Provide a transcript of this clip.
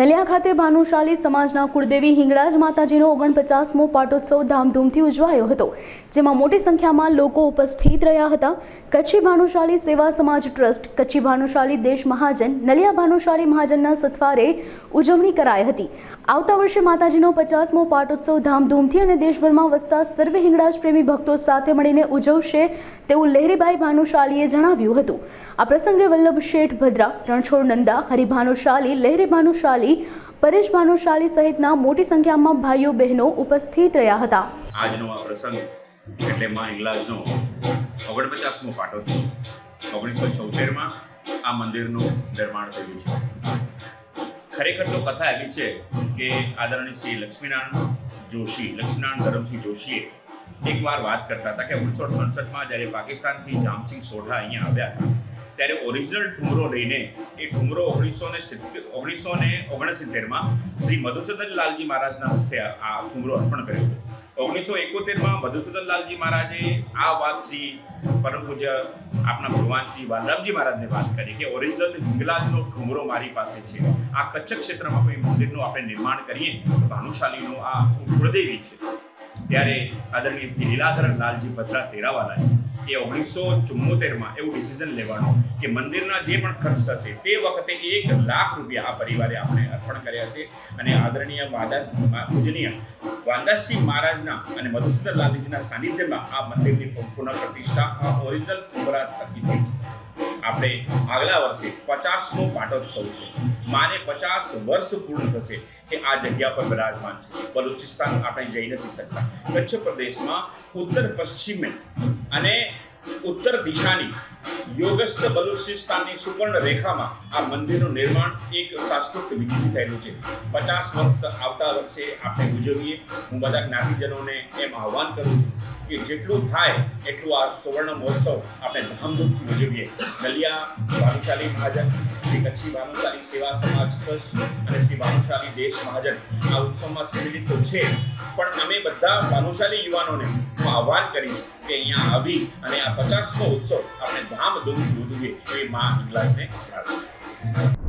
નલિયા ખાતે ભાનુશાલી સમાજના કુળદેવી હિંગળાજ માતાજીનો ઓગણપચાસમો પાટોત્સવ ધામધૂમથી ઉજવાયો હતો. જેમાં મોટી સંખ્યામાં લોકો ઉપસ્થિત રહ્યા હતા. કચ્છી ભાનુશાલી સેવા સમાજ ટ્રસ્ટ, કચ્છી ભાનુશાલી દેશ મહાજન, નલિયા ભાનુશાલી મહાજનના સથવારે ઉજવણી કરાઈ હતી. આવતા વર્ષે માતાજીનો પચાસમો પાટોત્સવ ધામધૂમથી અને દેશભરમાં વસતા સર્વે હિંગળાજ પ્રેમી ભક્તો સાથે મળીને ઉજવશે તેવું લહેરીભાઈ ભાનુશાલીએ જણાવ્યું હતું. આ પ્રસંગે વલ્લભ શેઠ ભદ્રા, રણછોડ નંદા, હરિભાનુશાલી, લહેરી ભાનુશાલી પરેશ ભાનુશાલી સહિતના મોટી સંખ્યામાં ભાઈઓ બહેનો ઉપસ્થિત રહ્યા હતા. આજનો આ પ્રસંગ એટલે માં હિંગલાજનો ઓગણપચાસમો પાટોત્સવ. ઓગણીસો છોતેરમાં આ મંદિરનું નિર્માણ થયું છે. ખરેખર તો કથા એવી છે કે આદરણીય શ્રી લક્ષ્મીનારાયણ જોશી, લક્ષ્મીનારાયણ ધરમસિંહ જોશીએ એકવાર વાત કરતા હતા કે ઓગણીસો સડસઠમાં જ્યારે પાકિસ્તાનથી જામસિંહ સોઢા અહીંયા આવ્યા હતા ત્યારે ઓરિજિનલ ઠુમરો લઈને એ ઠુમરો ઓગણીસો ને સિત્તેર, ઓગણીસો ને ઓગણસિત્તેરમાં શ્રી મધુસૂદન લાલજી મહારાજના હસ્તે આ ઠુમરો અર્પણ કર્યો હતો. ઓગણીસો એકોતેરમાં મધુસૂદન લાલજી મહારાજે આ વાત શ્રી પરમ પૂજ્ય આપના ભગવાન શ્રી બાલરામજી મહારાજને વાત કરી કે ઓરિજિનલ હિંગલાજનો ઠુમરો મારી પાસે છે. આ કચ્છ ક્ષેત્રમાં કોઈ મંદિરનું આપણે નિર્માણ કરીએ તો ભાનુશાલીનું આ કુળદેવી છે. ત્યારે આદરણીય શ્રી લાલજી ભદ્રા તેરાવાલાએ એ ઓગણીસો ચુમ્મોતેરમાં એવું ડિસિઝન લેવાનું કે મંદિરના જે પણ ખર્ચ થશે તે વખતે એક લાખ રૂપિયા આ પરિવારે આપણે અર્પણ કર્યા છે. અને આદરણીય વાદા પૂજનીય વાંદાસજી મહારાજના અને મધુસૂદન લાલજીના સાનિધ્યમાં આ મંદિરની પુનઃપ્રતિષ્ઠા આ ઓરિજિનલ કુંભરાજ થકી થઈ છે. આપણે આગલા વર્ષે પચાસમો પાટોત્સવ છે. માને પચાસ વર્ષ પૂર્ણ થશે કે આ જગ્યા પર બિરાજમાન છે. બલુચિસ્તાન આપણે જઈ નથી શકતા. કચ્છ પ્રદેશમાં ઉત્તર પશ્ચિમે અને ઉત્તર દિશાની યોગસ્થ બલુચિસ્તાનની સુપર્ણ રેખામાં આ મંદિરનું નિર્માણ એક સાંસ્કૃતિક વિધિથી થયેલું છે. પચાસ વર્ષ આવતા વર્ષે આપણે ઉજવીએ હું બધા જ્ઞાતિજનોને એમ આહ્વાન કરું છું કે જેટલું થાય એટલું આ સુવર્ણ મહોત્સવ આપણે ધામધૂમથી ઉજવીએ. નલિયા, ભાનુશાલી મહાજન, શ્રી કચ્છી ભાનુશાલી સેવા સમાજ ટ્રસ્ટ અને શ્રી ભાનુશાલી દેશ મહાજન. આ ઉત્સવમાં સંમિલિત તો છે, પણ અમે બધા ભાનુશાલી યુવાનોને હું આહ્વાન કરીશ કે અહીંયા આવી અને આ પચાસમો ઉત્સવ આપણે ધામધૂમથી ઉજવીએ. એ મા ઇંગ્લાજને પ્રાર્થના